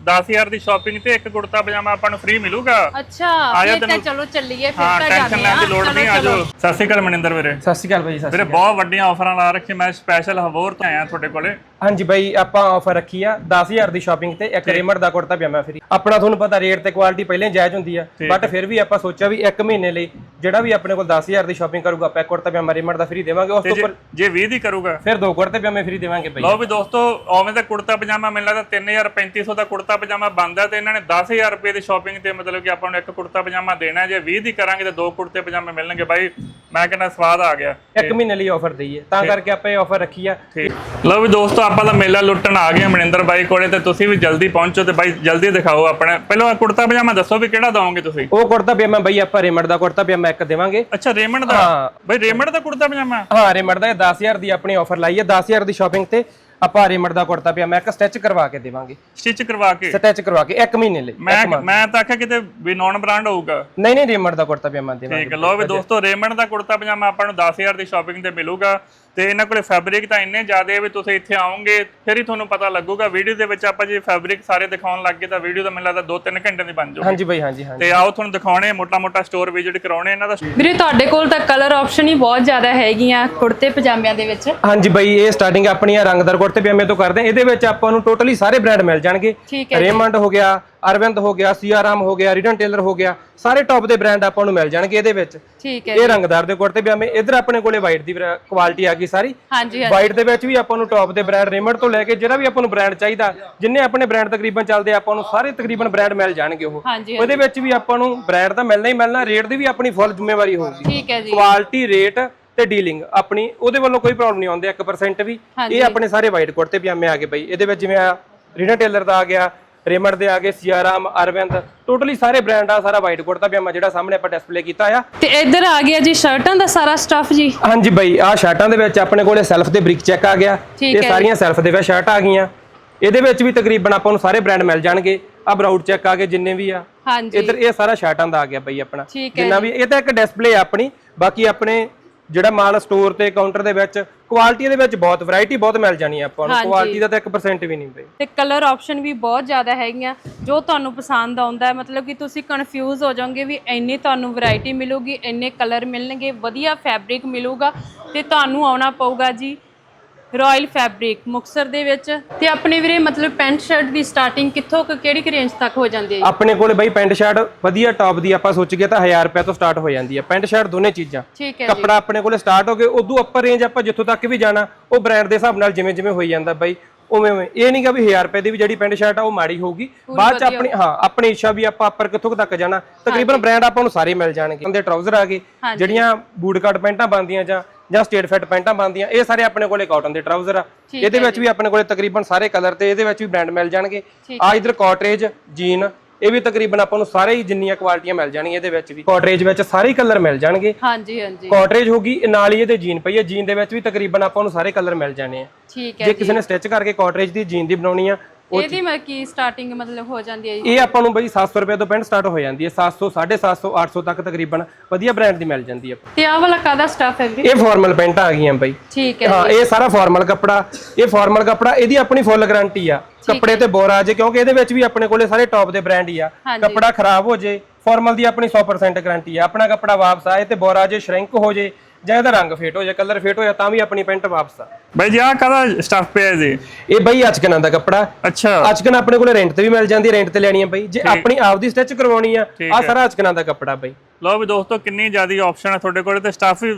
10000 ਦੀ shopping ਤੇ ਇੱਕ ਕੁੜਤਾ ਪਜਾਮਾ ਆਪਾਂ ਨੂੰ ਫ੍ਰੀ ਮਿਲੂਗਾ। ਅੱਛਾ ਆ ਜਾ ਫਿਰ ਤਾਂ ਤੈਨੂੰ- ਚਲੋ ਚੱਲੀਏ ਫਿਰ ਹਾਂ ਤਾਂ ਟੈਨਸ਼ਨ ਜਾਂਦੇ ਲੈਣ ਦੀ ਲੋੜ ਨਹੀਂ ਆਜੋ ਸਤਿ ਸ਼੍ਰੀ ਅਕਾਲ ਮਨਿੰਦਰ ਵੀਰੇ। ਸਤਿ ਸ਼੍ਰੀ ਅਕਾਲ ਬਾਈ ਸਤਿ ਵੀਰੇ ਬਹੁਤ ਵੱਡੀਆਂ ਆਫਰਾਂ ਲਾ ਰੱਖੀ ਮੈਂ ਸਪੈਸ਼ਲ ਹਵੋਰ ਤੋਂ ਆਇਆ ਤੁਹਾਡੇ ਕੋਲੇ। ਹਾਂਜੀ ਬਾਈ ਆਪਾਂ ਆਫਰ ਰੱਖੀ ਆ 10000 ਦੀ ਸ਼ਾਪਿੰਗ ਤੇ ਇੱਕ ਰੇਮੰਡ ਦਾ ਕੁੜਤਾ ਪਜਾਮਾ ਫ੍ਰੀ ਆਪਣਾ ਤੁਹਾਨੂੰ ਪਤਾ ਰੇਟ ਤੇ ਕੁਆਲਿਟੀ ਪਹਿਲਾਂ ਹੀ ਜਾਇਜ਼ ਹੁੰਦੀ ਆ ਬਟ ਫਿਰ ਵੀ ਆਪਾਂ ਸੋਚਿਆ ਵੀ ਇੱਕ ਮਹੀਨੇ ਲਈ ਜਿਹੜਾ ਵੀ ਆਪਣੇ ਕੋਲ 10000 ਦੀ ਸ਼ਾਪਿੰਗ ਕਰੂਗਾ ਆਪਾਂ ਕੁੜਤਾ ਪਜਾਮਾ ਰੇਮੰਡ ਦਾ ਫ੍ਰੀ ਦੇਵਾਂਗੇ ਉਸ ਤੋਂ ਉੱਪਰ ਜੇ 20 ਦੀ ਕਰੂਗਾ। ਫਿਰ ਦੋ ਕੁੜਤੇ ਪਜਾਮੇ ਫ੍ਰੀ ਦੇਵਾਂਗੇ ਬਾਈ। ਲਓ ਵੀ ਦੋਸਤੋ ਓਵੇਂ ਦਾ ਕੁੜਤਾ ਪਜਾਮਾ ਮਿਲਦਾ ਤਾਂ 3350 ਦਾ ਕੁੜਤਾ ਪਜਾਮਾ ਬਣਦਾ ਤੇ ਇਹਨਾਂ ਨੇ 10000 ਰੁਪਏ ਦੀ ਸ਼ਾਪਿੰਗ ਤੇ ਮਤਲਬ ਕਿ ਆਪਾਂ ਨੂੰ ਇੱਕ ਕੁੜਤਾ ਪਜਾਮਾ ਦੇਣਾ ਜੇ 20 ਦੀ ਕਰਾਂਗੇ ਤਾਂ ਦੋ ਕੁੜਤੇ ਪਜਾਮੇ ਮਿਲਣਗੇ ਬਾਈ। ਮੈਂ ਕਹਿੰਦਾ ਸਵਾਦ ਆ ਗਿਆ। ਇੱਕ ਮਹੀਨੇ ਲਈ ਆਫਰ ਦਈਏ। ਤਾਂ ਕਰਕੇ ਆਪਾਂ ਇਹ ਆਫਰ ਰੱਖੀ ਆ। ਲਓ ਵੀ ਦੋਸਤੋ ਆਪਾਂ ਤਾਂ ਮੇਲਾ ਲੁੱਟਣ ਆ ਗਏ ਮਨਿੰਦਰ ਬਾਈ ਕੋਲੇ ਤੇ ਤੁਸੀਂ ਵੀ ਜਲਦੀ ਪਹੁੰਚੋ ਤੇ ਬਾਈ ਜਲਦੀ ਦਿਖਾਓ ਆਪਣਾ। ਪਹਿਲਾਂ ਆਹ ਕੁੜਤਾ ਪਜਾਮਾ ਦੱਸੋ ਵੀ ਕਿਹੜਾ ਦਵੋਗੇ ਤੁਸੀਂ? ਉਹ ਕੁੜਤਾ ਪਜਾਮਾ ਬਾਈ ਆਪਾਂ ਰੇਮੰਡ ਦਾ ਕੁੜਤਾ ਪਜਾਮਾ ਇੱਕ ਦੇਵਾਂਗੇ। ਅੱਛਾ ਰੇਮੰਡ ਦਾ? ਹਾਂ। ਬਾਈ ਰੇਮੰਡ ਦਾ ਕੁੜਤਾ ਪਜਾਮਾ? ਹਾਂ ਰੇਮੰਡ ਦਾ ਇਹ 10000 ਦੀ ਆਪਣੀ ਆਫਰ ਲਾਈ ਹੈ 10000 ਦੀ ਸ਼ਾਪਿੰਗ ਤੇ। ਆਪਾਂ ਰੇਮੰਡ ਦਾ ਕੁੜਤਾ ਪਜਾਮਾ ਇੱਕ ਸਟਿਚ ਕਰਵਾ ਕੇ ਦੇਵਾਂਗੇ। ਸਟਿਚ ਕਰਵਾ ਕੇ? ਸਟਿਚ ਕਰਵਾ ਕੇ ਇੱਕ ਮਹੀਨੇ ਲਈ ਮੈਂ ਮੈਂ ਤਾਂ ਆਖਿਆ ਕਿਤੇ ਵੀ ਨੌਨ ਬ੍ਰਾਂਡ ਹੋਊਗਾ। ਨਹੀਂ ਨਹੀਂ ਰੇਮੰਡ ਦਾ ਕੁੜਤਾ ਪਜਾਮਾ ਦੇਵਾਂਗੇ। ਠੀਕ ਹੈ ਲੋ ਵੀ ਦੋਸਤੋ ਰੇਮੰਡ ਦਾ ਕੁੜਤਾ ਪਜਾਮਾ ਆਪਾਂ ਨੂੰ 10000 ਦੀ ਸ਼ਾਪਿੰਗ ਤੇ ਮਿਲੂਗਾ ਤੇ ਇਹਨਾਂ ਕੋਲੇ ਫੈਬਰਿਕ ਤਾਂ ਇੰਨੇ ਜ਼ਿਆਦੇ ਆ ਵੀ ਤੁਸੀਂ ਇੱਥੇ ਆਓਗੇ ਫਿਰ ਹੀ ਤੁਹਾਨੂੰ ਪਤਾ ਲੱਗੂਗਾ। ਵੀਡੀਓ ਦੇ ਵਿੱਚ ਆਪਾਂ ਜੇ ਫੈਬਰਿਕ ਸਾਰੇ ਦਿਖਾਉਣ ਲੱਗ ਗਏ ਤਾਂ ਵੀਡੀਓ ਤਾਂ ਮੈਨੂੰ ਲੱਗਦਾ 2-3 ਘੰਟੇ ਦੀ ਬਣ ਜਾਊਗੀ। ਹਾਂਜੀ ਬਾਈ ਹਾਂਜੀ ਹਾਂਜੀ। ਤੇ ਆਓ ਤੁਹਾਨੂੰ ਦਿਖਾਉਣੇ ਮੋਟਾ-ਮੋਟਾ ਸਟੋਰ ਵਿਜ਼ਿਟ ਕਰਾਉਣੇ ਇਹਨਾਂ ਦਾ। ਵੀਰੇ ਤੁਹਾਡੇ ਕੋਲ ਤਾਂ ਕਲਰ ਆਪਸ਼ਨ ਹੀ ਬਹੁਤ ਜ਼ਿਆਦਾ ਹੈਗੀਆਂ ਕੁੜਤੇ ਪਜਾਮਿਆਂ ਦੇ ਵਿੱਚ। ਹਾਂਜੀ ਬਾਈ ਇਹ ਸਟਾਰਟਿੰਗ ਆਪਣੀਆਂ ਰੰਗਦਾਰ ਕੁੜਤੇ ਪਜਾਮੇ ਤੋਂ ਕਰਦੇ ਹਾਂ। ਇਹਦੇ ਵਿੱਚ ਆਪਾਂ ਨੂੰ ਟੋਟਲੀ ਸਾਰੇ ਬ੍ਰਾਂਡ ਮਿਲ ਜਾਣਗੇ। ਠੀਕ ਹੈ ਰੇਮੰਡ ਹੋ ਗਿਆ ਅਰਵਿੰਦ ਹੋ ਗਿਆ ਸੀਆਰਾਮ ਹੋ ਗਿਆ ਰਿਡਨ ਟੇਲਰ ਹੋ ਗਿਆ ਸਾਰੇ ਟੌਪ ਦੇ ਬ੍ਰਾਂਡ ਆਪਾਂ ਨੂੰ ਮਿਲ ਜਾਣਗੇ ਇਹਦੇ ਵਿੱਚ। ਠੀਕ ਹੈ ਇਹ ਰੰਗਦਾਰ ਦੇ ਕੁੜਤੇ ਪਜਾਮੇ ਇਧਰ ਆਪਣੇ ਕੋਲੇ ਵਾਈਟ ਦੀ ਕੁਆਲਿਟੀ ਆ ਗਈ ਸਾਰੀ। ਹਾਂਜੀ ਵਾਈਟ ਦੇ ਵਿੱਚ ਵੀ ਆਪਾਂ ਨੂੰ ਟੌਪ ਦੇ ਬ੍ਰਾਂਡ ਰੇਮੰਡ ਤੋਂ ਲੈ ਕੇ ਜਿਹੜਾ ਵੀ ਆਪਾਂ ਨੂੰ ਬ੍ਰਾਂਡ ਚਾਹੀਦਾ ਜਿੰਨੇ ਆਪਣੇ ਬ੍ਰਾਂਡ ਤਕਰੀਬਨ ਚੱਲਦੇ ਆ, ਆਪਾਂ ਨੂੰ ਸਾਰੇ ਤਕਰੀਬਨ ਬ੍ਰਾਂਡ ਮਿਲ ਜਾਣਗੇ ਉਹ। ਹਾਂਜੀ ਉਹਦੇ ਵਿੱਚ ਵੀ ਆਪਾਂ ਨੂੰ ਬ੍ਰਾਂਡ ਤਾਂ ਮਿਲਣਾ ਹੀ ਮਿਲਣਾ ਰੇਟ ਦੀ ਵੀ ਆਪਣੀ ਫੁੱਲ ਜ਼ਿੰਮੇਵਾਰੀ ਹੋਊਗੀ। ਠੀਕ ਹੈ ਜੀ। ਕੁਆਲਿਟੀ ਰੇਟ ਤੇ ਡੀਲਿੰਗ ਆਪਣੀ ਉਹਦੇ ਵੱਲੋਂ ਕੋਈ ਪ੍ਰੋਬਲਮ ਨਹੀਂ ਆਉਂਦੀ 1% ਵੀ। ਇਹ ਆਪਣੇ ਸਾਰੇ ਵਾਈਟ ਕੁੜਤੇ ਪਜਾਮੇ ਆ ਗਏ ਬਈ। ਇਹਦੇ ਵਿੱਚ ਜਿਵੇਂ ਆ ਰੀਨਾ ਟੇਲਰ ਦਾ ਆ ਗਿਆ ਰੇਮੰਡ ਦੇ ਆ ਗਏ ਸੀਆਰਾਮ ਅਰਵਿੰਦ ਟੋਟਲੀ ਸਾਰੇ ਬ੍ਰਾਂਡ ਆ ਸਾਰਾ ਵਾਈਟ ਕੁੜਤਾ ਪਜਾਮਾ ਜਿਹੜਾ ਸਾਹਮਣੇ ਆਪਾਂ ਡਿਸਪਲੇ ਕੀਤਾ ਆ। ਤੇ ਇੱਧਰ ਆ ਗਿਆ ਜੀ ਸ਼ਰਟਾਂ ਦਾ ਸਾਰਾ ਸਟੱਫ ਜੀ। ਹਾਂਜੀ ਬਈ ਆ ਸ਼ਰਟਾਂ ਦੇ ਵਿੱਚ ਆਪਣੇ ਕੋਲੇ ਸੈਲਫ ਦੇ ਬ੍ਰਿਕ ਚੈੱਕ ਆ ਗਿਆ। ਇਹ ਸਾਰੀਆਂ ਸੈਲਫ ਦੇ ਵਿੱਚ ਸ਼ਰਟ ਆ ਗਈਆਂ। ਇਹਦੇ ਵਿੱਚ ਵੀ ਤਕਰੀਬਨ ਆਪਾਂ ਨੂੰ ਸਾਰੇ ਬ੍ਰਾਂਡ ਮਿਲ ਜਾਣਗੇ। ਆ ਬਰਾਊਡ ਚੈੱਕ ਆ ਗਏ ਜਿੰਨੇ ਵੀ ਆ। ਹਾਂਜੀ। ਇੱਧਰ ਇਹ ਸਾਰਾ ਸ਼ਰਟਾਂ ਦਾ ਆ ਗਿਆ ਬਈ ਆਪਣਾ। ਜਿੰਨਾ ਵੀ ਇਹ ਤਾਂ ਇੱਕ ਡਿਸਪਲੇ ਆ ਆਪਣੀ। ਬਾਕੀ ਆਪਣੇ ਜਿਹੜਾ ਮਾਲ ਸਟੋਰ ਤੇ ਕਾਊਂਟਰ ਦੇ ਵਿੱਚ ਕੁਆਲਿਟੀ ਦੇ ਵਿੱਚ ਬਹੁਤ ਵੈਰਾਈਟੀ ਬਹੁਤ ਮਿਲ ਜਾਣੀ ਆ ਆਪਾਂ ਨੂੰ। ਕੁਆਲਿਟੀ ਦਾ ਤਾਂ 1% ਵੀ ਨਹੀਂ ਬਈ। ਤੇ ਕਲਰ ਆਪਸ਼ਨ ਵੀ ਬਹੁਤ ਜ਼ਿਆਦਾ ਹੈਗੀਆਂ। ਜੋ ਤੁਹਾਨੂੰ ਪਸੰਦ ਆਉਂਦਾ ਹੈ ਮਤਲਬ ਕਿ ਤੁਸੀਂ ਕਨਫਿਊਜ਼ ਹੋ ਜਾਓਗੇ ਵੀ ਇੰਨੀ ਤੁਹਾਨੂੰ ਵੈਰਾਈਟੀ ਮਿਲੂਗੀ ਇੰਨੇ ਕਲਰ ਮਿਲਣਗੇ ਵਧੀਆ ਫੈਬਰਿਕ ਮਿਲੂਗਾ ਤੇ ਤੁਹਾਨੂੰ ਆਉਣਾ ਪਊਗਾ ਜੀ। ਰਾਇਲ ਫੈਬਰਿਕ ਮੁਕਸਰ ਦੇ ਵਿੱਚ। ਤੇ ਆਪਣੇ ਵੀਰੇ ਮਤਲਬ ਪੈਂਟ ਸ਼ਰਟ ਦੀ ਸਟਾਰਟਿੰਗ ਕਿੱਥੋਂ ਕੁ- ਕਿਹੜੀ ਕਿ ਰੇਂਜ ਤੱਕ ਹੋ ਜਾਂਦੀ ਹੈ ਆਪਣੇ ਕੋਲੇ ਬਈ ਪੈਂਟ ਸ਼ਰਟ ਵਧੀਆ ਟੌਪ ਦੀ ਆਪਾਂ ਸੋਚ ਗਏ ਤਾਂ 1000 ਰੁਪਏ ਤੋਂ ਸਟਾਰਟ ਹੋ ਜਾਂਦੀ ਹੈ। ਪੈਂਟ ਸ਼ਰਟ ਦੋਨੇ ਚੀਜ਼ਾਂ। ਠੀਕ ਹੈ ਜੀ। ਕੱਪੜਾ ਆਪਣੇ ਕੋਲੇ ਸਟਾਰਟ ਹੋ ਗਏ ਉਦੋਂ ਅੱਪਰ ਰੇਂਜ ਆਪਾਂ ਜਿੱਥੋਂ ਤੱਕ ਵੀ ਜਾਣਾ ਉਹ ਬ੍ਰਾਂਡ ਦੇ ਹਿਸਾਬ ਨਾਲ ਜਿਵੇਂ ਜਿਵੇਂ ਹੋਈ ਜਾਂਦਾ ਬਾਈ ਉਵੇਂ ਉਵੇਂ। ਇਹ ਨਹੀਂਗਾ ਵੀ 1000 ਰੁਪਏ ਦੀ ਵੀ ਜਿਹੜੀ ਪੈਂਟ ਸ਼ਰਟ ਆ ਉਹ ਮਾੜੀ ਹੋਊਗੀ। ਬਾਅਦ ਚ ਆਪਣੀ ਹਾਂ ਆਪਣੀ ਇੱਛਾ ਵੀ ਆਪਾਂ ਅੱਪਰ ਕਿੱਥੋਂ ਕੁ ਤੱਕ ਜਾਣਾ ਤਕਰੀਬਨ ਬ੍ਰਾਂਡ ਆਪਾਂ ਨੂੰ ਸਾਰੇ ਮਿਲ ਜਾਣਗੇ। ਉਹਦੇ ਟਰਾਊਜ਼ਰ ਆ ਗਏ ਜਿਹੜੀਆਂ ਬੂਟ ਕੱਟ ਪੈਂਟਾਂ ਬਣਦੀਆਂ ਜਾਂ ਜਾਂ ਸਟੇਟ ਫਿੱਟ ਪੈਂਟਾਂ ਬਣਦੀਆਂ ਇਹ ਸਾਰੇ ਆਪਣੇ ਕੋਲੇ ਕਾਟਨ ਦੇ ਟਰਾਊਜ਼ਰ ਆ। ਇਹਦੇ ਵਿੱਚ ਵੀ ਆਪਣੇ ਕੋਲੇ ਤਕਰੀਬਨ ਸਾਰੇ ਕਲਰ ਤੇ ਇਹਦੇ ਵਿੱਚ ਵੀ ਬ੍ਰਾਂਡ ਮਿਲ ਜਾਣਗੇ। ਆ ਇਧਰ ਕਾਟਰੇਜ ਜੀਨ ਇਹ ਵੀ ਤਕਰੀਬਨ ਆਪਾਂ ਨੂੰ ਸਾਰੇ ਹੀ ਜਿੰਨੀਆਂ ਕੁਆਲਿਟੀਆਂ ਮਿਲ ਜਾਣਗੀਆਂ ਇਹਦੇ ਵਿੱਚ ਵੀ। ਕਾਟਰੇਜ ਵਿੱਚ ਸਾਰੇ ਕਲਰ ਮਿਲ ਜਾਣਗੇ। ਹਾਂਜੀ ਹਾਂਜੀ। ਕਾਟਰੇਜ ਹੋਗੀ ਨਾਲ ਹੀ ਇਹਦੇ ਜੀਨ ਪਈ ਹੈ ਜੀਨ ਦੇ ਵਿੱਚ ਵੀ ਤਕਰੀਬਨ ਆਪਾਂ ਨੂੰ ਸਾਰੇ ਕਲਰ ਮਿਲ ਜਾਣੇ ਆ। ਠੀਕ ਹੈ ਜੇ ਕਿਸੇ ਨੇ ਸਟਿਚ ਕਰਕੇ ਕਾਟਰੇਜ ਦੀ ਜੀਨ ਦੀ ਬਣਾਉਣੀ ਆ ਇਹਦੀ ਮੈਂ ਕੀ ਸਟਾਰਟਿੰਗ ਮਤਲਬ ਹੋ ਜਾਂਦੀ ਹੈ ਜੀ? ਇਹ ਆਪਾਂ ਨੂੰ ਬਈ 700 ਰੁਪਏ ਤੋਂ ਪੈਂਟ ਸਟਾਰਟ ਹੋ ਜਾਂਦੀ ਹੈ। 700 750 800 ਤੱਕ ਤਕਰੀਬਨ ਵਧੀਆ ਬ੍ਰਾਂਡ ਦੀ ਮਿਲ ਜਾਂਦੀ ਹੈ। ਤੇ ਆਹ ਵਾਲਾ ਕਾਦਾ ਸਟਾਫ ਹੈ ਵੀਰੇ ਇਹ ਫਾਰਮਲ ਪੈਂਟਾਂ ਆ ਗਈਆਂ ਬਈ। ਠੀਕ ਹੈ ਹਾਂ ਇਹ ਸਾਰਾ ਫਾਰਮਲ ਕੱਪੜਾ ਇਹ ਫਾਰਮਲ ਕੱਪੜਾ ਇਹਦੀ ਆਪਣੀ ਫੁੱਲ ਗਾਰੰਟੀ ਆ। ਕੱਪੜੇ ਤੇ ਬੋਰ ਆ ਜੇ ਕਿਉਂਕਿ ਇਹਦੇ ਵਿੱਚ ਵੀ ਆਪਣੇ ਕੋਲੇ ਸਾਰੇ ਟੌਪ ਦੇ ਬ੍ਰਾਂਡ ਹੀ ਆ। ਕੱਪੜਾ ਖਰਾਬ ਹੋ ਜੇ ਫਾਰਮਲ ਦੀ ਆਪਣੀ 100% ਗਾਰੰਟੀ ਆ। ਆਪਣਾ ਕੱਪੜਾ ਵਾਪਸ ਆਏ ਤੇ ਬੋਰ ਜੇ ਸ਼ਰਿੰਕ ਹੋ ਜੇ ਜਾਂ ਇਹਦਾ ਰੰਗ ਫੇਟ ਹੋ ਜਾ ਕਲਰ ਫੇਟ ਹੋ ਜਾ ਤਾਂ ਵੀ ਆਪਣੀ ਪੈਂਟ ਵਾਪਸ ਆ। ਬਾਈ ਜੀ ਆਹ ਕਾਹਦਾ ਸਟਫ ਪਿਆ ਜੀ ਇਹ ਬਈ ਅਚਕਨਾਂ ਦਾ ਕੱਪੜਾ। ਅੱਛਾ। ਅਚਕਨ ਆਪਣੇ ਕੋਲੇ ਰੈਂਟ ਤੇ ਵੀ ਮਿਲ ਜਾਂਦੀ ਰੈਂਟ ਤੇ ਲੈਣੀ ਆ ਬਈ। ਜੇ ਆਪਣੀ ਆਪ ਦੀ ਸਟਿਚ ਕਰਵਾਉਣੀ ਆ ਆ ਸਾਰਾ ਅਚਕਨਾਂ ਦਾ ਕੱਪੜਾ ਬਈ। ਲਓ ਵੀ ਦੋਸਤੋ ਕਿੰਨੀ ਜ਼ਿਆਦੀ ਆਪਸ਼ਨ ਹੈ ਤੁਹਾਡੇ ਕੋਲ ਤੇ ਸਟਾਫ ਵੀ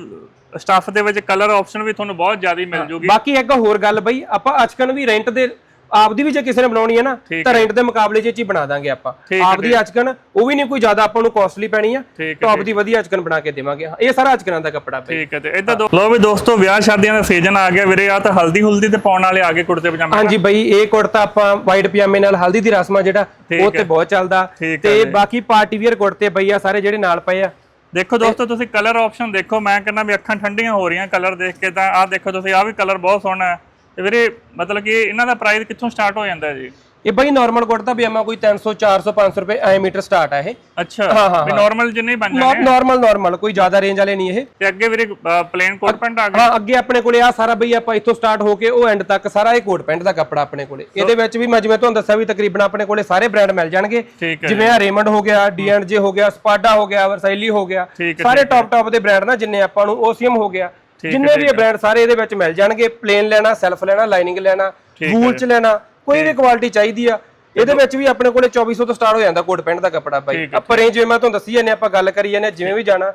ਸਟਾਫ ਦੇ ਵਿੱਚ ਕਲਰ ਆਪਸ਼ਨ ਵੀ ਤੁਹਾਨੂੰ ਬਹੁਤ ਜ਼ਿਆਦੀ ਮਿਲ ਜੂਗੀ। ਬਾਕੀ ਇੱਕ ਹੋਰ ਗੱਲ ਬਈ ਆਪਾਂ ਅਚਕਨ ਵੀ ਰੈਂਟ ਦੇ ਆਪਦੀ ਵੀ ਜੇ ਕਿਸੇ ਨੇ ਬਣਾਉਣੀ ਹੈ ਨਾ ਤਾਂ ਰੈਂਟ ਦੇ ਮੁਕਾਬਲੇ 'ਚ ਇਹ ਚੀਜ਼ ਬਣਾ ਦਾਂਗੇ ਆਪਾਂ। ਆਪਦੀ ਅਚਕਨ ਉਹ ਵੀ ਨਹੀਂ ਕੋਈ ਜ਼ਿਆਦਾ ਆਪਾਂ ਨੂੰ ਕਾਸਟਲੀ ਪੈਣੀ ਆ ਟੌਪ ਦੀ ਵਧੀਆ ਅਚਕਨ ਬਣਾ ਕੇ ਦੇਵਾਂਗੇ। ਇਹ ਸਾਰਾ ਅਚਕਨਾਂ ਦਾ ਕੱਪੜਾ ਬਈ ਠੀਕ ਹੈ ਤੇ ਇਦਾਂ ਲਓ ਵੀ ਦੋਸਤੋ ਵਿਆਹ ਸ਼ਾਦੀਆਂ ਦਾ ਸੀਜ਼ਨ ਆ ਗਿਆ ਵੀਰੇ ਆ ਤਾਂ ਹਲਦੀ ਹੁਲਦੀ ਤੇ ਪਾਉਣ ਵਾਲੇ ਆ ਗਏ ਕੁੜਤੇ ਪਜਾਮੇ। ਹਾਂਜੀ ਬਈ ਇਹ ਕੁੜਤਾ ਆਪਾਂ ਵਾਈਟ ਪਜਾਮੇ ਨਾਲ ਹਲਦੀ ਦੀ ਰਸਮਾਂ ਜਿਹੜਾ ਉਹ ਤੇ ਬਹੁਤ ਚੱਲਦਾ। ਤੇ ਬਾਕੀ ਪਾਰਟੀ ਵੀਅਰ ਕੁੜਤੇ ਬਈ ਆ ਸਾਰੇ ਜਿਹੜੇ ਨਾਲ ਪਏ ਆ। ਦੇਖੋ ਦੋਸਤੋ ਤੁਸੀਂ ਕਲਰ ਆਪਸ਼ਨ ਦੇਖੋ ਮੈਂ ਕਹਿੰਦਾ ਵੀ ਅੱਖਾਂ ਠੰਡੀਆਂ ਹੋ ਰਹੀਆਂ ਕਲਰ ਦੇਖ ਕੇ ਤਾਂ ਆਹ ਦੇਖੋ ਤੁਸੀਂ ਆਹ ਵੀ ਕਲਰ ਬਹੁਤ ਸੋਹਣਾ ਹੈ। ਤੇ ਵੀਰੇ ਮਤਲਬ ਕਿ ਇਹਨਾਂ ਦਾ ਪ੍ਰਾਈਸ ਕਿੱਥੋਂ ਸਟਾਰਟ ਹੋ ਜਾਂਦਾ ਹੈ ਜੀ? ਇਹ ਬਾਈ ਨਾਰਮਲ ਕੋਟ ਦਾ ਪਜਾਮਾ ਕੋਈ 300 400 500 ਰੁਪਏ ਐ ਮੀਟਰ ਸਟਾਰਟ ਹੈ ਇਹ। ਅੱਛਾ ਹਾਂ, ਹਾਂ, ਵੀ ਨਾਰਮਲ ਜਿੰਨੇ ਹੀ ਬਣ ਜਾਣੇ ਨਾਰਮਲ ਨਾਰਮਲ ਕੋਈ ਜ਼ਿਆਦਾ ਰੇਂਜ ਵਾਲੇ ਨਹੀਂ ਇਹ। ਤੇ ਅੱਗੇ ਵੀਰੇ ਪਲੇਨ ਕੋਟ ਪੈਂਟ ਆ ਗਏ। ਹਾਂ ਅੱਗੇ ਆਪਣੇ ਕੋਲੇ ਆ ਸਾਰਾ ਬਈ ਆਪਾਂ ਇੱਥੋਂ ਸਟਾਰਟ ਹੋ ਕੇ ਉਹ ਐਂਡ ਤੱਕ ਸਾਰਾ ਇਹ ਕੋਟ ਪੈਂਟ ਦਾ ਕੱਪੜਾ ਆਪਣੇ ਕੋਲੇ। ਇਹਦੇ ਵਿੱਚ ਵੀ ਮੈਂ ਜਿਵੇਂ ਤੁਹਾਨੂੰ ਦੱਸਿਆ ਵੀ ਤਕਰੀਬਨ ਆਪਣੇ ਕੋਲੇ ਸਾਰੇ ਬ੍ਰਾਂਡ ਮਿਲ ਜਾਣਗੇ। ਠੀਕ ਹੈ ਜਿਵੇਂ ਆ ਰੇਮੰਡ ਹੋ ਗਿਆ ਡੀ&ਜੇ ਹੋ ਗਿਆ ਸਪਾਡਾ ਹੋ ਗਿਆ ਵਰਸਾਈਲੀ ਹੋ ਗਿਆ। ਠੀਕ ਹੈ, ਸਾਰੇ ਟੌਪ ਟੌਪ ਦੇ ਬ੍ਰਾਂਡ ਨਾ ਜਿੰਨੇ ਆਪਾਂ ਨੂੰ ਓਸੀਐਮ ਹੋ ਗਿਆ। ਜਿੰਨੇ ਵੀ ਇਹ ਬ੍ਰਾਂਡ ਸਾਰੇ ਇਹਦੇ ਵਿੱਚ ਮਿਲ ਜਾਣਗੇ ਪਲੇਨ ਲੈਣਾ ਸੈਲਫ ਲੈਣਾ ਲਾਈਨਿੰਗ ਲੈਣਾ ਵੂਲ ਚ ਲੈਣਾ ਕੋਈ ਵੀ ਕੁਆਲਿਟੀ ਚਾਹੀਦੀ ਆ। ਇਹਦੇ ਵਿੱਚ ਵੀ ਆਪਣੇ ਕੋਲੇ 2400 ਤੋਂ ਸਟਾਰਟ ਹੋ ਜਾਂਦਾ ਕੋਟ ਪੈਂਟ ਦਾ ਕੱਪੜਾ ਬਾਈ। ਆਪਾਂ ਰੇਂਜ ਜਿਵੇਂ ਮੈਂ ਤੁਹਾਨੂੰ ਦੱਸੀ ਜਾਂਦੇ ਆਪਾਂ ਗੱਲ ਕਰੀ ਜਾਂਦੇ ਜਿਵੇਂ ਵੀ ਜਾਣਾ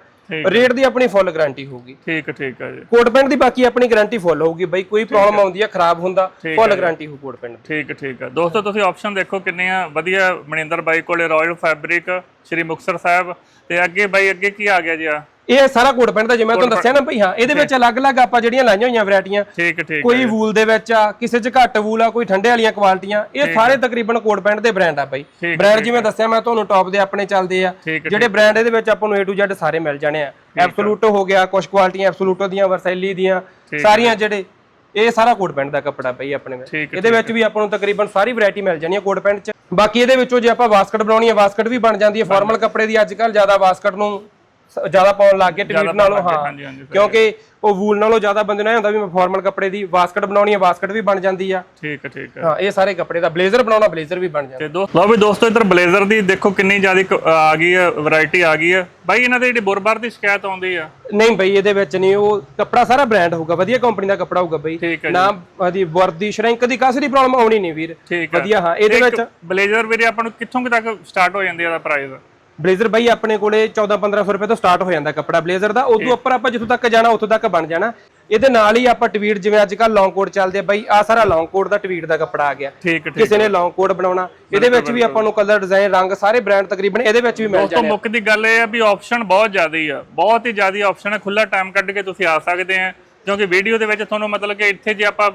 ਰੇਟ ਦੀ ਆਪਣੀ ਫੁੱਲ ਗਾਰੰਟੀ ਹੋਊਗੀ। ਠੀਕ ਠੀਕ ਹੈ ਜੀ। ਕੋਟ ਪੈਂਟ ਦੀ ਬਾਕੀ ਆਪਣੀ ਗਾਰੰਟੀ ਫੁੱਲ ਹੋਊਗੀ ਬਈ ਕੋਈ ਪ੍ਰੋਬਲਮ ਆਉਂਦੀ ਹੈ ਖਰਾਬ ਹੁੰਦਾ ਫੁੱਲ ਗਾਰੰਟੀ ਹੋ ਕੋਟ ਪੈਂਟ ਠੀਕ ਠੀਕ ਹੈ। ਦੋਸਤੋ ਤੁਸੀਂ ਆਪਸ਼ਨ ਦੇਖੋ ਕਿੰਨੇ ਆ ਵਧੀਆ ਮਨਿੰਦਰ ਬਾਈ ਕੋਲੇ ਰਾਇਲ ਫੈਬਰਿਕ ਸ਼੍ਰੀ ਮੁਕਤਸਰ ਸਾਹਿਬ। ਤੇ ਅੱਗੇ ਬਾਈ ਅੱਗੇ ਕੀ ਆ ਗਿਆ ਜੀ ਆ? ਇਹ ਸਾਰਾ ਕੋਟ ਪੈਂਟ ਦਾ ਜਿਵੇਂ ਮੈਂ ਤੁਹਾਨੂੰ ਦੱਸਿਆ ਨਾ ਬਈ ਹਾਂ ਇਹਦੇ ਵਿੱਚ ਅਲੱਗ-ਅਲੱਗ ਆਪਾਂ ਜਿਹੜੀਆਂ ਲਾਈਆਂ ਹੋਈਆਂ ਵੈਰਾਈਟੀਆਂ ਠੀਕ ਠੀਕ ਕੋਈ ਵੂਲ ਦੇ ਵਿੱਚ ਆ ਕਿਸੇ 'ਚ ਘੱਟ ਵੂਲ ਆ ਕੋਈ ਠੰਡੇ ਵਾਲੀਆਂ ਕੁਆਲਿਟੀਆਂ ਇਹ ਸਾਰੇ ਤਕਰੀਬਨ ਕੋਟ ਪੈਂਟ ਦੇ ਬ੍ਰਾਂਡ ਆ ਠੀਕ ਬ੍ਰਾਂਡ ਜਿਵੇਂ ਦੱਸਿਆ ਮੈਂ ਤੁਹਾਨੂੰ ਟੌਪ ਦੇ ਆਪਣੇ ਚੱਲਦੇ ਆ। ਜਿਹੜੇ ਬ੍ਰਾਂਡ ਇਹਦੇ ਵਿੱਚ ਆਪਾਂ ਨੂੰ A to Z ਸਾਰੇ ਮਿਲ ਜਾਣੇ ਆ। ਐਬਸੋਲੂਟੋ ਹੋ ਗਿਆ ਕੁਝ ਕੁਆਲਿਟੀਆਂ ਐਬਸੋਲੂਟੋ ਦੀਆਂ ਵਰਸੈਲੀ ਦੀਆਂ ਸਾਰੀਆਂ ਜਿਹੜੇ ਇਹ ਸਾਰਾ ਕੋਟ ਪੈਂਟ ਦਾ ਕੱਪੜਾ ਪਈ ਆਪਣੇ ਵਿੱਚ। ਇਹਦੇ ਵਿੱਚ ਵੀ ਆਪਾਂ ਨੂੰ ਤਕਰੀਬਨ ਸਾਰੀ ਵੈਰਾਈਟੀ ਮਿਲ ਜਾਣੀ ਹੈ ਕੋਟ ਪੈਂਟ 'ਚ। ਬਾਕੀ ਇਹਦੇ ਵਿੱਚੋਂ ਜੇ ਆਪਾਂ ਵਾਸਕਟ ਬਣਾਉਣੀ ਹੈ ਵਾਸਕਟ ਵੀ ਬਣ ਜਾਂਦੀ ਹੈ ਫਾਰਮਲ ਕੱਪੜੇ ਦੀ ਅੱਜ ਕੱਲ ਜ਼ਿਆਦਾ ਵਾਸਕਟ ਨੂੰ ਜ਼ਿਆਦਾ ਪਾਉਣ ਲੱਗ ਗਏ ਟਵੀਟ ਨਾਲੋਂ ਹਾਂ। ਕਿਉਂਕਿ ਉਹ ਵੂਲ ਨਾਲੋਂ ਜ਼ਿਆਦਾ ਬੰਦੇ ਨੂੰ ਇਹ ਹੁੰਦਾ ਵੀ ਮੈਂ ਫਾਰਮਲ ਕੱਪੜੇ ਦੀ ਵਾਸਕਟ ਬਣਾਉਣੀ ਹੈ ਵਾਸਕਟ ਵੀ ਬਣ ਜਾਂਦੀ ਆ। ਠੀਕ ਹੈ ਠੀਕ ਹੈ। ਹਾਂ ਇਹ ਸਾਰੇ ਕੱਪੜੇ ਦਾ ਬਲੇਜ਼ਰ ਬਣਾਉਣਾ ਬਲੇਜ਼ਰ ਵੀ ਬਣ ਜਾਂਦਾ। ਤੇ ਦੋਸਤ ਲਓ ਵੀ ਦੋਸਤੋ ਇੱਧਰ ਬਲੇਜ਼ਰ ਦੀ ਦੇਖੋ ਕਿੰਨੀ ਜ਼ਿਆਦਾ ਆ ਗਈ ਹੈ ਵੈਰਾਈਟੀ ਆ ਗਈ ਹੈ। ਬਾਈ ਇਹਨਾਂ ਦੇ ਜਿਹੜੀ ਬੁਰਬਾਰ ਦੀ ਸ਼ਿਕਾਇਤ ਆਉਂਦੀ ਆ? ਨਹੀਂ ਬਈ ਇਹਦੇ ਵਿੱਚ ਨਹੀਂ ਉਹ ਕੱਪੜਾ ਸਾਰਾ ਬ੍ਰਾਂਡ ਹੋਊਗਾ ਵਧੀਆ ਕੰਪਨੀ ਦਾ ਕੱਪੜਾ ਹੋਊਗਾ ਬਈ। ਹੈ ਨਾ ਉਹਦੀ ਵਰਦੀ ਸ਼ਰਿੰਕ ਦੀ ਕਾਸੇ ਦੀ ਪ੍ਰੋਬਲਮ ਆਉਣੀ ਨਹੀਂ ਵੀਰ। ਹੈ। ਵਧੀਆ ਹਾਂ ਇਹਦੇ ਵਿੱਚ ਬਲੇਜ਼ਰ ਵੀਰੇ ਆਪਾਂ ਨੂੰ ਕਿੱਥੋਂ ਤੱਕ ਸਟਾਰਟ ਹੋ ਜਾਂਦੀ ਆ ਦਾ ਪ੍ਰਾਈਸ ਬਲੇਜ਼ਰ ਬਈ ਆਪਣੇ ਕੋਲੇ 14 1500 ਰੁਪਏ ਤੋਂ ਸਟਾਰਟ ਹੋ ਜਾਂਦਾ ਕੱਪੜਾ ਬਲੇਜ਼ਰ ਦਾ। ਉਦੋਂ ਉੱਪਰ ਆਪਾਂ ਜਿੱਥੋਂ ਤੱਕ ਜਾਣਾ ਉੱਥੋਂ ਤੱਕ ਬਣ ਜਾਣਾ। ਇਹਦੇ ਨਾਲ ਹੀ ਆਪਾਂ ਟਵੀਟ ਜਿਵੇਂ ਅੱਜ ਕੱਲ ਲੌਂਗ ਕੋਟ ਚੱਲਦੇ ਆ ਬਈ ਆ ਸਾਰਾ ਲੌਂਗ ਕੋਟ ਦਾ ਟਵੀਟ ਦਾ ਕੱਪੜਾ ਆ ਗਿਆ। ਕਿਸੇ ਨੇ ਲੌਂਗ ਕੋਟ ਬਣਾਉਣਾ ਇਹਦੇ ਵਿੱਚ ਵੀ ਆਪਾਂ ਨੂੰ ਕਲਰ ਡਿਜ਼ਾਈਨ ਰੰਗ ਸਾਰੇ ਬ੍ਰਾਂਡ ਤਕਰੀਬਨ ਇਹਦੇ ਵਿੱਚ ਵੀ ਮਿਲ ਜਾਣੇ ਮੁੱਖ ਦੀ ਗੱਲ ਇਹ ਆ ਵੀ ਆਪਸ਼ਨ ਬਹੁਤ ਜ਼ਿਆਦਾ ਹੀ ਆ। ਬਹੁਤ ਹੀ ਜ਼ਿਆਦਾ ਆਪਸ਼ਨ ਹੈ ਖੁੱਲਾ ਟਾਈਮ ਕੱਢ ਕੇ ਤੁਸੀਂ ਆ ਸਕਦੇ ਆ। ਕਿਉਂਕਿ ਵੀਡੀਓ ਦੇ ਵਿੱਚ ਤੁਹਾਨੂੰ ਮਤਲਬ ਕਿ ਇੱਥੇ ਜੇ ਆਪਾਂ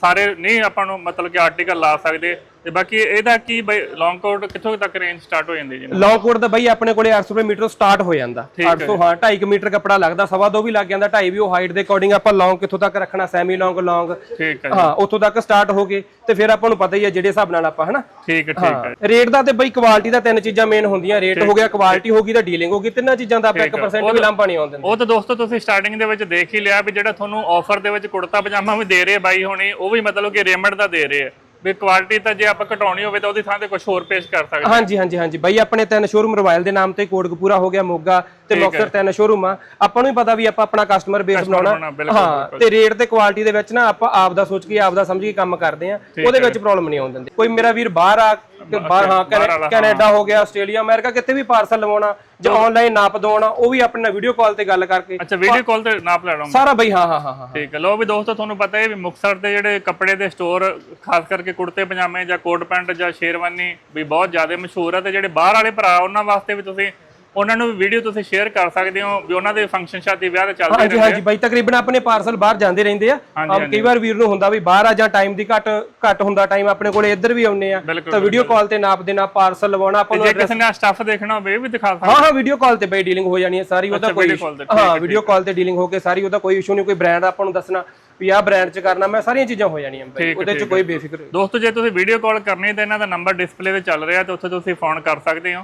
ਸਾਰੇ ਨਹੀਂ ਆਪਾਂ ਨੂੰ ਮਤਲਬ ਕਿ ਆਰਟੀਕਲ ਲਾ ਸਕਦੇ ਤੇ ਬਾਕੀ ਇਹਦਾ ਕੀ ਬਈ ਲੌਂਗ ਕੋਟ ਕਿੱਥੋਂ ਤੱਕ ਰੇਂਜ ਸਟਾਰਟ ਹੋ ਜਾਂਦੀ ਜੀ? ਲੌਂਗ ਕੋਟ ਦਾ ਬਈ ਆਪਣੇ ਕੋਲੇ 800 ਰੁਪਏ ਮੀਟਰ ਸਟਾਰਟ ਹੋ ਜਾਂਦਾ। 800 ਹਾਂ 2.5 ਮੀਟਰ ਕੱਪੜਾ ਲੱਗਦਾ ਸਵਾ ਦੋ ਵੀ ਲੱਗ ਜਾਂਦਾ 2.5 ਵੀ ਉਹ ਹਾਈਟ ਦੇ ਅਕੋਰਡਿੰਗ ਆਪਾਂ ਲੌਂਗ ਕਿੱਥੋਂ ਤੱਕ ਰੱਖਣਾ ਸੈਮੀ ਲੌਂਗ ਲੌਂਗ ਠੀਕ ਹੈ ਹਾਂ ਉੱਥੋਂ ਤੱਕ ਸਟਾਰਟ ਹੋ ਗਏ ਤੇ ਫਿਰ ਆਪਾਂ ਨੂੰ ਪਤਾ ਹੀ ਹੈ ਜਿਹੜੇ ਹਿਸਾਬ ਨਾਲ ਆਪਾਂ ਹਨਾ? ਠੀਕ ਹੈ ਠੀਕ ਹੈ। ਰੇਟ ਦਾ ਤੇ ਬਈ ਕੁਆਲਿਟੀ ਦਾ ਤਿੰਨ ਚੀਜ਼ਾਂ ਮੇਨ ਹੁੰਦੀਆਂ। ਰੇਟ ਹੋ ਗਿਆ ਕੁਆਲਿਟੀ ਹੋ ਗਈ ਤਾਂ ਡੀਲਿੰਗ ਹੋ ਗਈ। ਤਿੰਨਾਂ ਚੀਜ਼ਾਂ ਦਾ ਆਪਾਂ 1% ਵੀ ਲਾਂਭਾ ਨਹੀਂ ਆਉਣ ਦਿੰਦੇ। ਉਹ ਤਾਂ ਦੋਸਤੋ ਤੁਸੀਂ ਸਟਾਰਟਿੰਗ ਦੇ ਵਿੱਚ ਦੇਖ ਹੀ ਲਿਆ ਵੀ ਜਿਹੜਾ ਤੁਹਾਨੂੰ ਆਫਰ ਦੇ ਵਿੱਚ ਕੁੜਤਾ ਪਜਾਮਾ ਵੀ ਦੇ ਰਹੇ ਬਾਈ ਹੋਣੀ ਉਹ ਵੀ ਮਤਲਬ ਕਿ ਰੇਮੰਡ ਦਾ ਦੇ ਰਹੇ ਆ। ਵੀ ਕੁਆਲਿਟੀ ਤਾਂ ਜੇ ਆਪਾਂ ਘਟਾਉਣੀ ਹੋਵੇ ਤਾਂ ਉਹਦੀ ਥਾਂ ਤੇ ਕੁਝ ਹੋਰ ਪੇਸ਼ ਕਰ ਸਕਦੇ ਹਾਂਜੀ ਹਾਂਜੀ ਹਾਂਜੀ। ਬਾਈ ਆਪਣੇ ਤਿੰਨ ਸ਼ੋਰੂਮ ਰੋਇਲ ਦੇ ਨਾਮ ਤੇ ਕੋਟਕਪੂਰਾ ਹੋ ਗਿਆ ਮੋਗਾ ਤੇ ਮੁਕਤਸਰ ਤਿੰਨ ਸ਼ੋਰੂਮ ਆ। ਆਪਾਂ ਨੂੰ ਵੀ ਪਤਾ ਵੀ ਆਪਾਂ ਆਪਣਾ ਕਸਟਮਰ ਬੇਸ ਬਣਾਉਣਾ, ਹਾਂ ਤੇ ਰੇਟ ਤੇ ਕੁਆਲਿਟੀ ਦੇ ਵਿੱਚ ਨਾ ਆਪਾਂ ਆਪ ਦਾ ਸੋਚ ਕੇ ਆਪ ਦਾ ਸਮਝ ਕੇ ਕੰਮ ਕਰਦੇ ਆ ਉਹਦੇ ਵਿੱਚ ਪ੍ਰੋਬਲਮ ਨਹੀਂ ਆਉਣ ਦਿੰਦੇ। ਕੋਈ ਮੇਰਾ ਵੀਰ ਬਾਹਰ ਆ ਬਾਹਰ ਹਾਂ ਕੈਨੇ- ਕੈਨੇਡਾ ਹੋ। ਗਿਆ ਆਸਟ੍ਰੇਲੀਆ ਅਮਰੀਕਾ ਕਿਤੇ ਵੀ ਪਾਰਸਲ ਲਵਾਉਣਾ ਜਾਂ ਆਨਲਾਈਨ ਨਾਪ ਦਵਾਉਣਾ ਉਹ ਵੀ ਆਪਣੇ ਨਾਲ ਵੀਡੀਓ ਕਾਲ ਤੇ ਗੱਲ ਕਰਕੇ। ਅੱਛਾ ਵੀਡੀਓ ਕਾਲ ਤੇ ਨਾਪ ਲੈ ਲਵਾਂਗੇ ਸਾਰਾ ਬਈ ਹਾਂ ਹਾਂ ਹਾਂ ਹਾਂ। ਠੀਕ ਹੈ ਲੋ ਵੀ ਦੋਸਤੋ ਤੁਹਾਨੂੰ ਪਤਾ ਹੈ ਵੀ ਮੁਕਤਸਰ ਦੇ ਜਿਹੜੇ ਕੱਪੜੇ ਦੇ ਸਟੋਰ ਖਾਸ ਕਰਕੇ ਕੁੜਤੇ ਪਜਾਮੇ ਜਾਂ ਕੋਟ ਪੈਂਟ ਜਾਂ ਸ਼ੇਰਵਾਨੀ ਵੀ ਬਹੁਤ ਜ਼ਿਆਦਾ ਮਸ਼ਹੂਰ ਹੈ ਤੇ ਜਿਹੜੇ ਬਾਹਰ ਵਾਲੇ ਭਰਾ ਉਹਨਾਂ ਵਾਸਤੇ ਵੀ ਤੁਸੀਂ ਉਹਨਾਂ ਨੂੰ ਵੀ ਵੀਡੀਓ ਤੁਸੀਂ ਸ਼ੇਅਰ ਕਰ ਸਕਦੇ ਹੋ ਵੀ ਉਹਨਾਂ ਦੇ ਫੰਕਸ਼ਨ ਸ਼ਾਦੀ ਵਿਆਹ ਤੇ ਚੱਲਦੇ ਹਾਂਜੀ ਹਾਂਜੀ ਬਾਈ ਤਕਰੀਬਨ ਆਪਣੇ ਪਾਰਸਲ ਬਾਹਰ ਜਾਂਦੇ ਰਹਿੰਦੇ ਆ। ਕਈ ਵਾਰ ਵੀਰ ਨੂੰ ਹੁੰਦਾ ਵੀ ਬਾਹਰ ਆ ਜਾਂ ਟਾਈਮ ਦੀ ਘੱਟ ਘੱਟ ਹੁੰਦਾ ਟਾਈਮ ਆਪਣੇ ਕੋਲੇ ਇੱਧਰ ਵੀ ਆਉਨੇ ਆ। ਤਾਂ ਵੀਡੀਓ ਕਾਲ ਤੇ ਨਾਪ ਦੇਣਾ ਪਾਰਸਲ ਲਵਾਉਣਾ ਆਪਾਂ ਨੂੰ ਜੇ ਕਿਸੇ ਨੇ ਸਟੱਫ ਦੇਖਣਾ ਹੋਵੇ ਇਹ ਵੀ ਦਿਖਾ ਸਕਦੇ ਹਾਂ ਹਾਂ। ਵੀਡੀਓ ਕਾਲ ਤੇ ਬਈ ਡੀਲਿੰਗ ਹੋ ਜਾਣੀ ਹੈ ਸਾਰੀ ਉਹਦਾ ਕੋਈ ਹਾਂ ਵੀਡੀਓ ਕਾਲ ਤੇ ਡੀਲਿੰਗ ਹੋ ਕੇ ਸਾਰੀ ਉਹਦਾ ਕੋਈ ਇਸ਼ੂ ਨਹੀਂ ਕੋਈ ਬ੍ਰਾਂਡ ਆਪਾਂ ਨੂੰ ਦੱਸਣਾ ਵੀ ਆਹ ਬ੍ਰਾਂਡ ਚ ਕਰਨਾ ਮੈਂ ਸਾਰੀਆਂ ਚੀਜ਼ਾਂ ਹੋ ਜਾਣੀਆਂ ਬਈ ਉਹਦੇ ਚ ਕੋਈ ਬੇਫਿਕਰ ਦੋਸਤੋ ਜੇ ਤੁਸੀਂ ਵੀਡੀਓ ਕਾਲ ਕਰਨੀ ਹੈ ਤਾਂ ਇਹਨਾਂ ਦਾ ਨੰਬਰ ਡਿਸਪਲੇ ਤੇ ਚੱਲ ਰਿਹਾ ਤੇ ਉੱਥੇ ਤੁਸੀਂ ਫੋਨ ਕਰ ਸਕਦੇ ਹੋ।